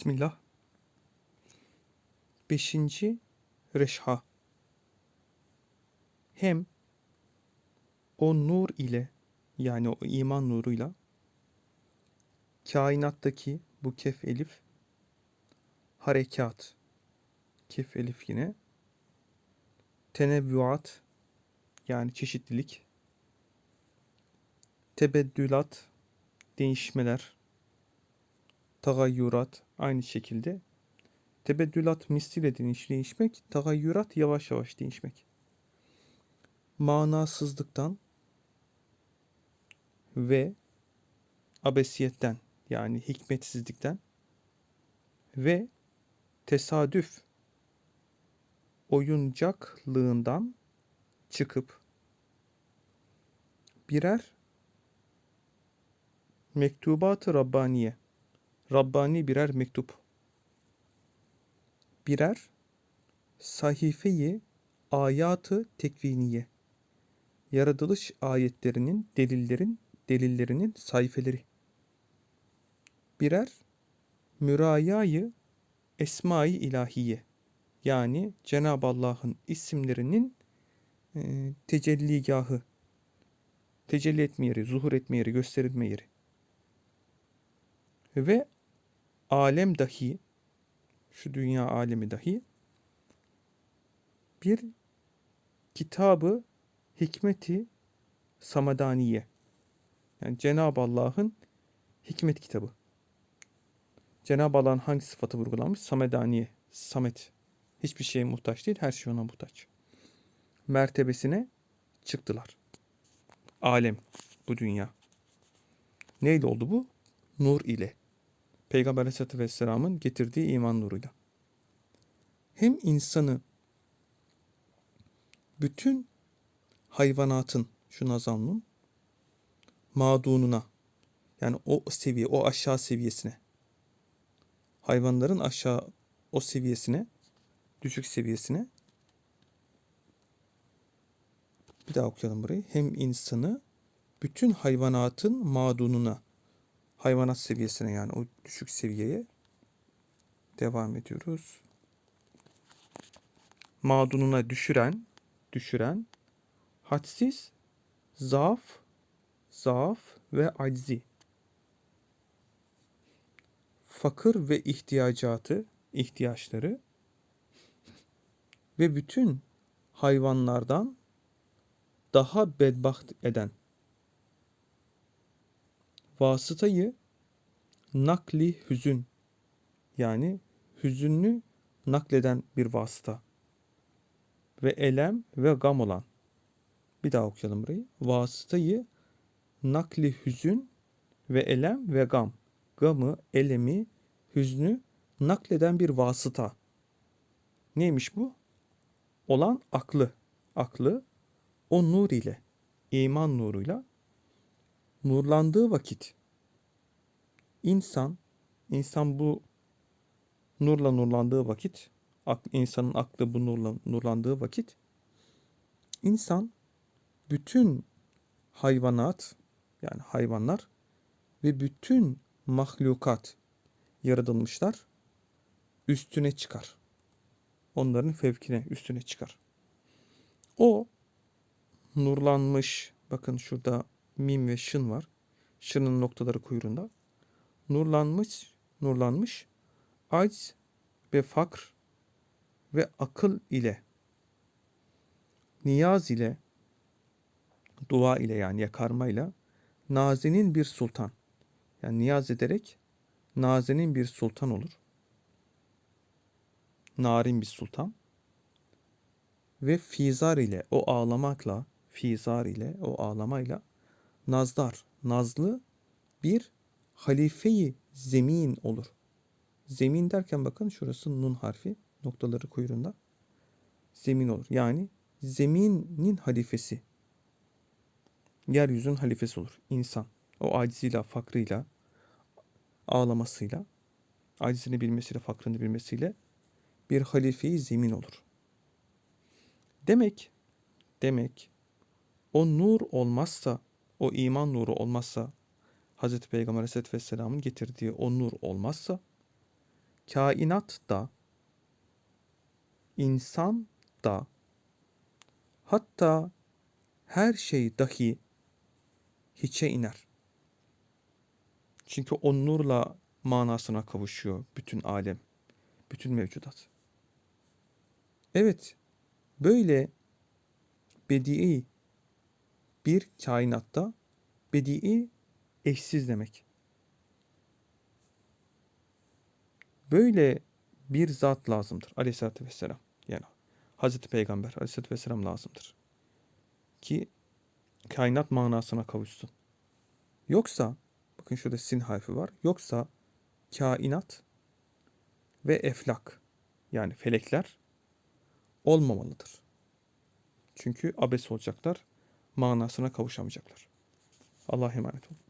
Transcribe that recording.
Bismillah. Beşinci reşha. Hem o nur ile yani o iman nuruyla kainattaki bu kef elif harekat kef elif yine tenevvuat yani çeşitlilik tebeddülat değişmeler tagayyurat aynı şekilde. Tebeddülat misliyle değiş, değişmek tagayyurat yavaş yavaş değişmek. Manasızlıktan ve abesiyetten yani hikmetsizlikten ve tesadüf oyuncaklığından çıkıp birer mektubat-ı Rabbaniye Rabbani birer mektup birer sahifeyi ayatı tekviniye yaratılış ayetlerinin delillerin delillerinin sayfeleri birer mürayayı esma-i ilahiye yani Cenab-ı Allah'ın isimlerinin e, tecelligahı tecelli etme yeri, zuhur etme yeri, gösterilme yeri. Ve alem dahi şu dünya alemi dahi bir kitabı hikmeti samadaniye yani Cenab-ı Allah'ın hikmet kitabı. Cenab-ı Allah'ın hangi sıfatı vurgulanmış? Samedaniye, samet. Hiçbir şeye muhtaç değil, her şey ona muhtaç. Mertebesine çıktılar. Alem, bu dünya. Neyle oldu bu? Nur ile. Peygamber Aleyhisselatü Vesselam'ın getirdiği iman nuruyla. Hem insanı bütün hayvanatın, şu nazamlun, mağdununa, yani o seviye, o aşağı seviyesine, hayvanların aşağı o seviyesine, düşük seviyesine, bir daha okuyalım burayı. Hem insanı bütün hayvanatın mağdununa, hayvanat seviyesine yani o düşük seviyeye devam ediyoruz. Mağdununa düşüren, düşüren, hadsiz, zaaf, zaaf ve aczi. Fakir ve ihtiyacatı, ihtiyaçları ve bütün hayvanlardan daha bedbaht eden vasıtayı nakli hüzün yani hüzünlü nakleden bir vasıta ve elem ve gam olan bir daha okuyalım burayı. Vasıtayı nakli hüzün ve elem ve gam. Gamı, elemi, hüznü nakleden bir vasıta. Neymiş bu? Olan aklı. Aklı o nur ile, iman nuruyla nurlandığı vakit insan, insan bu nurla nurlandığı vakit, insanın aklı bu nurla nurlandığı vakit insan bütün hayvanat yani hayvanlar ve bütün mahlukat yaratılmışlar üstüne çıkar. Onların fevkine, üstüne çıkar. O nurlanmış, bakın şurada mim ve şın var. Şının noktaları kuyruğunda. Nurlanmış, nurlanmış, acz ve fakr ve akıl ile, niyaz ile, dua ile yani yakarmayla nazinin bir sultan. Yani niyaz ederek nazinin bir sultan olur. Narin bir sultan. Ve fizar ile o ağlamakla, fizar ile o ağlamayla nazdar, nazlı bir halifeyi zemin olur. Zemin derken bakın şurası nun harfi noktaları kuyruğunda. Zemin olur. Yani zeminin halifesi. Yeryüzünün halifesi olur. İnsan. O aciziyle, fakrıyla, ağlamasıyla, acizini bilmesiyle, fakrını bilmesiyle bir halifeyi zemin olur. Demek, demek o nur olmazsa o iman nuru olmazsa, Hz. Peygamber Aleyhisselatü Vesselam'ın getirdiği o nur olmazsa, kainat da, insan da, hatta her şey dahi hiçe iner. Çünkü o nurla manasına kavuşuyor bütün alem, bütün mevcudat. Evet, böyle bedii bir kainatta bedii eşsiz demek. Böyle bir zat lazımdır aleyhissalatü vesselam. Yani Hazreti Peygamber aleyhissalatü vesselam lazımdır. Ki kainat manasına kavuşsun. Yoksa bakın şurada sin harfi var. Yoksa kainat ve eflak yani felekler olmamalıdır. Çünkü abes olacaklar, manasına kavuşamayacaklar. Allah'a emanet olun.